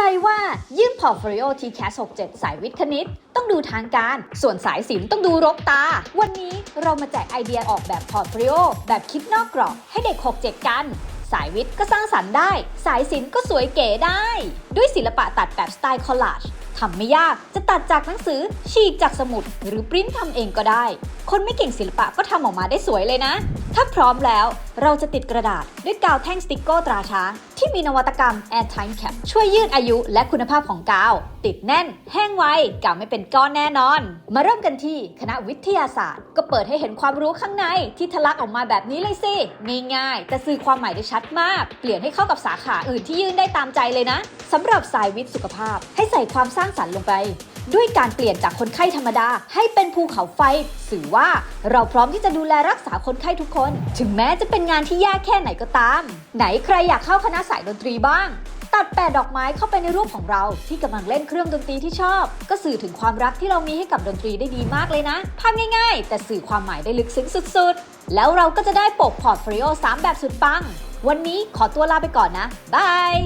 รว่ายื่นพอร์ตโฟลิโอ TCAS 67 สายวิทย์คณิต ต้องดูทางการ ส่วนสายศิลป์ต้องดูรกตา วันนี้เรามาแจกไอเดียออกแบบพอร์ตโฟลิโอแบบคิดนอกกรอบให้เด็ก 67 กัน สายวิทย์ก็สร้างสรรค์ได้ สายศิลป์ก็สวยเก๋ได้ ด้วยศิลปะตัดแบบสไตล์คอลลาจทำไม่ยากจะตัดจากหนังสือ ฉีกจากสมุด หรือปริ้นทำเองก็ได้ คนไม่เก่งศิลปะก็ทำออกมาได้สวยเลยนะ ถ้าพร้อมแล้ว เราจะติดกระดาษด้วยกาวแท่งสติกโก้ตราช้าง ที่มีนวัตกรรม Air Time Cap ช่วยยืดอายุและคุณภาพของกาว ติดแน่น แห้งไวกาวไม่เป็นก้อนแน่นอน มาเริ่มกันที่คณะวิทยาศาสตร์ ก็เปิดให้เห็นความรู้ข้างในที่ทะลักออกมาแบบนี้เลยสิง่ายๆแต่สื่อความหมายได้ชัดมาก เปลี่ยนให้เข้ากับสาขาอื่นที่ยื่นได้ตามใจเลยนะสำหรับสายวิทย์สุขภาพ ให้ใส่ความสร้างสรรค์ลงไป ด้วยการเปลี่ยนจากคนไข้ธรรมดาให้เป็นภูเขาไฟ สื่อว่าเราพร้อมที่จะดูแลรักษาคนไข้ทุกคน ถึงแม้จะเป็นงานที่ยากแค่ไหนก็ตาม ไหนใครอยากเข้าคณะสายดนตรีบ้าง ตัดแปะดอกไม้เข้าไปในรูปของเรา ที่กำลังเล่นเครื่องดนตรีที่ชอบ ก็สื่อถึงความรักที่เรามีให้กับดนตรีได้ดีมากเลยนะภาพง่าย ๆ แต่สื่อความหมายได้ลึกซึ้งสุดๆ แล้วเราก็จะได้ปกพอร์ตโฟลิโอ3แบบสุดปัง วันนี้ขอตัวลาไปก่อนนะบาย